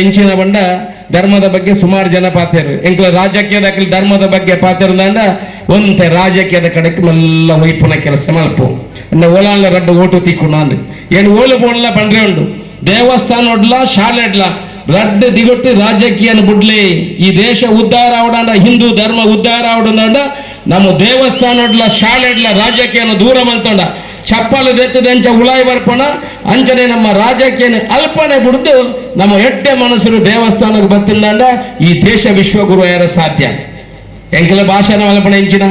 ಎಂಚಿನ ಬಂಡ ಧರ್ಮದ ಬಗ್ಗೆ ಸುಮಾರು ಜನ ಪಾತೇರು ಎಂಕ್ಲ ರಾಜಕೀಯದ ಧರ್ಮದ ಬಗ್ಗೆ ಪಾತಿರುದಂಡ ಒಂತೆ ರಾಜಕೀಯದ ಕಡೆಗೆ ಮಲ್ಲ ವೈಪುನ ಕೆಲಸ ಮಲ್ಪು. ಇನ್ನ ಓಲಾನ್ಲ ರಡ್ಡು ಓಟು ತಿಕ್ಕೊಂಡು ಅಂದ್ರೆ ಏನು ಓಲು ಬೋಡ್ಲ ಬಂದ್ರೆ ಉಂಡು. ದೇವಸ್ಥಾನ ಒಡ್ಲ, ಶಾಲೆ ಇಡ್ಲ ರಡ್ಡ ದಿಗೊಟ್ಟು ರಾಜಕೀಯನ ಬುಡ್ಲಿ ಈ ದೇಶ ಉದ್ಧಾರ ಅವಡಂಡ ಹಿಂದೂ ಧರ್ಮ ಉದ್ಧಾರ ಅವಡಂಡ ನಮ್ಮ ದೇವಸ್ಥಾನ ಒಡ್ಲ, ಶಾಲೆ ಇಡ್ಲ ರಾಜಕೀಯನ ದೂರ ಮಂತೊಂಡ ಚಪ್ಪಲು ಅಂಚ ಉಳಾಯಿ ಬರ್ಪಣ, ಅಂಚನೆ ನಮ್ಮ ರಾಜಕೀಯ ಅಲ್ಪನೆ ಬಿಡ್ದು ನಮ್ಮ ಎಟ್ಟೆ ಮನಸ್ಸರು ದೇವಸ್ಥಾನಕ್ಕೆ ಬತ್ತಿಂದ ಈ ದೇಶ ವಿಶ್ವಗುರು ಯಾರ ಸಾಧ್ಯ? ಎಂಕಲ ಭಾಷಣ ಮಲಪಣ ಇಂಚಿನ?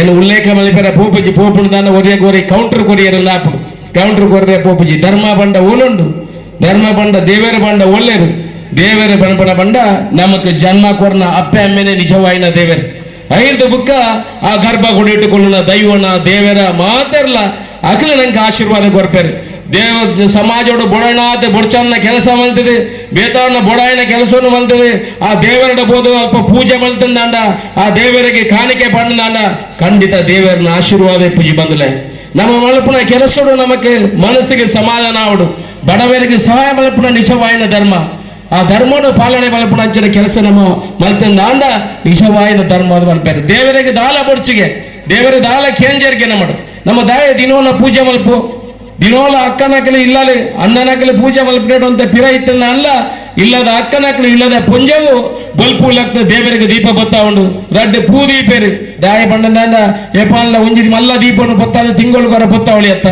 ಏನು ಉಲ್ಲೇಖ ಮಲಿಪರ ಪೂಪಜಿ ಪೋಪುಣದಾನ ಒರಿಯ ಗೊರೆ ಕೌಂಟರ್ ಕೊರಿಯರಲ್ಲ ಆಪುಡು ಕೌಂಟರ್ ಕೊರಿಯ ಪೂಪಜಿ ಧರ್ಮ ಬಂಡ ಓಲುಂಡು ಧರ್ಮ ಬಂಡ, ದೇವರ ಬಂಡ ಒಳ್ಳೆರು ದೇವರ ಬಣಪಣ ಬಂಡ, ನಮಕ್ ಜನ್ಮ ಕೊರ್ನ ಅಪ್ಪೆ ಅಮ್ಮೆನೆ ನಿಜವಾಯಿನ ದೇವರು. ಐದು ಬುಕ್ಕ ಆ ಗರ್ಭ ಗುಡಿಟ್ಟುಕೊಳ್ಳುನ ದೈವನ, ದೇವರ ಮಾತೆರ್ಲ ಅಖಿಲ ನಂಗೆ ಆಶೀರ್ವಾದ ಕೊರ್ಪೇರು ದೇವ ಸಮಾಜೋಡು ಬೊಡನಾದ ಬುಡ್ಚನ್ನ ಕೆಲಸ ಮಲ್ತದೆ ಬೇತಾವನ್ನ ಬೊಡಾಯಿನ ಕೆಲಸವನ್ನು ಮಲ್ತದೆ ಆ ದೇವರಡ ಬೋದು ಅಲ್ಪ ಪೂಜೆ ಮಲ್ತಂದಾಂಡ ಆ ದೇವರಿಗೆ ಕಾಣಿಕೆ ಪಣ್ಣದಾಂಡ ಖಂಡಿತ ದೇವರನ್ನ ಆಶೀರ್ವಾದ ಪೂಜೆ ಬಂದಲೆ. ನಮ್ಮ ಮಲ್ಪನ ಕೆಲಸಡು ನಮಗೆ ಮನಸ್ಸಿಗೆ ಸಮಾಧಾನ ಆವಡು. ಬಡವರಿಗೆ ಸಹಾಯ ಮಲ್ಪನ ನಿಜವಾಯಿನ ಧರ್ಮ. ಆ ಧರ್ಮನ ಪಾಲನೆ ಅಂಚಿನ ಕೆಲಸ ನಮ್ಮ ಮಲ್ತಂದಾಂಡ ನಿಜವಾಯಿನ ಧರ್ಮ ಅದು ದೇವರಿಗೆ ದಾಲ ಬೊಡ್ಚಿಗೆ ದೇವರ ದಾಲ ಕೇಂಜರಿಗೆ ನಮ್ಮಡು ನಮ್ಮ ದಾಯ ದಿನೋಲ ಪೂಜೆ ಮಲ್ಪು. ದಿನೋಲ ಅಕ್ಕನಕಲಿ ಇಲ್ಲಲೆ ಅಣ್ಣನಕಲಿ ಪೂಜೆ ಮಲ್ಪನೇಡು ಅಂತ ಪಿರ ಇತ್ತಲ್ಲ ಅಲ್ಲ, ಇಲ್ಲದ ಅಕ್ಕನಕಲಿ ಇಲ್ಲದ ಪುಂಜವು ಬಲ್ಪು ಲಕ್ನ ದೇವರಿಗೆ ದೀಪ ಬತ್ತಾ ಉಂಡು. ರಡ್ಡೆ ಪೂ ದೀಪೇರು ದಾಯ ಬಣ್ಣದಾಂಡ ಏಪಾಲ ಒಂಜಿ ಮಲ್ಲ ದೀಪನು ಬತ್ತಾದ ತಿಂಗಳು ಕೊರ ಬತ್ತಾವಳಿ ಅತ್ತ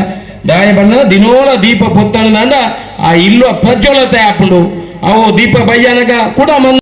ದಾಯ ಬಣ್ಣ ದಿನೋಲ ದೀಪ ಬೊತ್ತಾಂಡ ಆ ಇಲ್ಲು ಪ್ರಜ್ವಲತೆ ಹಾಕೊಂಡು ಅವು ದೀಪ ಬಯ್ಯನಗ ಕೂಡ ಮನ್